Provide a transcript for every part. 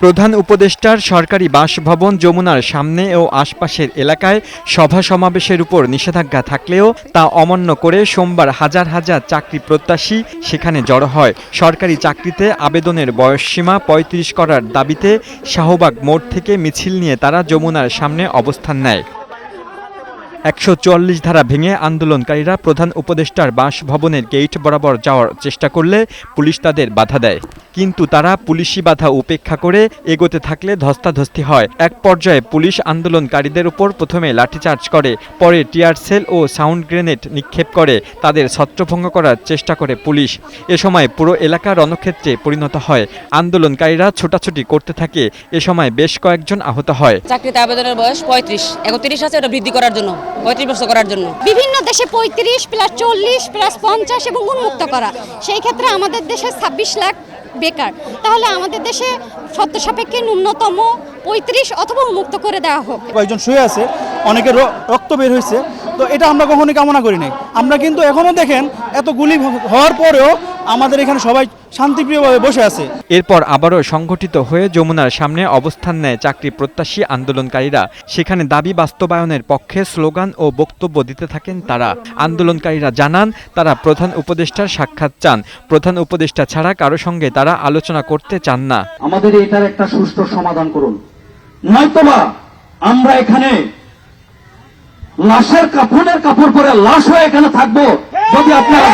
প্রধান উপদেষ্টার সরকারি বাসভবন যমুনার সামনে ও আশপাশের এলাকায় সভা সমাবেশের উপর নিষেধাজ্ঞা থাকলেও তা অমান্য করে সোমবার হাজার হাজার চাকরি প্রত্যাশী সেখানে জড়ো হয়। সরকারি চাকরিতে আবেদনের বয়সসীমা পঁয়ত্রিশ করার দাবিতে শাহবাগ মোড় থেকে মিছিল নিয়ে তারা যমুনার সামনে অবস্থান নেয়। একশো চুয়াল্লিশ ধারা ভেঙে আন্দোলনকারীরা প্রধান উপদেষ্টার বাসভবনের গেট বরাবর যাওয়ার চেষ্টা করলে পুলিশ তাদের বাধা দেয়। কিন্তু তারা পুলিশি বাধা উপেক্ষা করে এগোতে থাকলে ধস্তাধস্তি হয়। এক পর্যায়ে পুলিশ আন্দোলনকারীদের উপর প্রথমে লাঠিচার্জ করে পরে টিয়ার সেল ও সাউন্ড গ্রেনেড নিক্ষেপ করে তাদের ছত্রভঙ্গ করার চেষ্টা করে পুলিশ। এ সময় পুরো এলাকা রণক্ষেত্রে পরিণত হয়। আন্দোলনকারীরা ছোটাছুটি করতে থাকে। এ সময় বেশ কয়েকজন আহত হয়। চাকরিতে আবেদনের বয়স পঁয়ত্রিশ। একত্রিশ আছে ওটা বৃদ্ধি করার জন্য পঁয়ত্রিশ বছর করার জন্য। বিভিন্ন দেশে পঁয়ত্রিশ প্লাস চল্লিশ প্লাস পঞ্চাশ এবং উন্মুক্ত করা। সেই ক্ষেত্রে আমাদের দেশে ছাব্বিশ লাখ বেকার। তাহলে আমাদের দেশে সত্য সাপেক্ষে ন্যূনতম পঁয়ত্রিশ অথবা মুক্ত করে দেওয়া হোক। কয়েকজন শুয়ে আছে অনেকের রক্ত বের হয়েছে। তো এটা আমরা কখনোই কামনা করি নাই। আমরা কিন্তু এখনও দেখেন, এত গুলি হওয়ার পরেও আমাদের এখানে সবাই শান্তিপ্রিয়ভাবে বসে আছে। এরপর আবারও সংগঠিত হয়ে যমুনার সামনে অবস্থান নেয় চাকরি প্রত্যাশী আন্দোলনকারীরা। সেখানে দাবি বাস্তবায়নের পক্ষে স্লোগান ও বক্তব্য দিতে থাকেন তারা। আন্দোলনকারীরা জানান তারা প্রধান উপদেষ্টার সাক্ষাৎ চান। প্রধান উপদেষ্টা ছাড়া কারও সঙ্গে তারা আলোচনা করতে চান না। আমাদের এটার একটা সুষ্ঠু সমাধান করুন। নয়তোবা আমরা এখানে লাশের কাফনের কাপড় পরে লাশ হয়ে এখানে থাকব। যদি আপনারা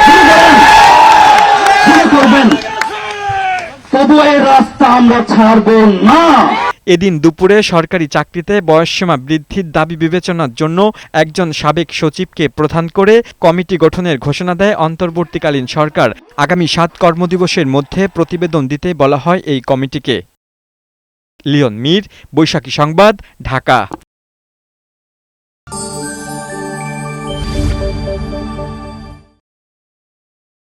এদিন দুপুরে সরকারি চাকরিতে বয়সসীমা বৃদ্ধির দাবি বিবেচনার জন্য একজন সাবেক সচিবকে প্রধান করে কমিটি গঠনের ঘোষণা দেয় অন্তর্বর্তীকালীন সরকার। আগামী সাত কর্মদিবসের মধ্যে প্রতিবেদন দিতে বলা হয় এই কমিটিকে। লিওন মীর, বৈশাখী সংবাদ, ঢাকা।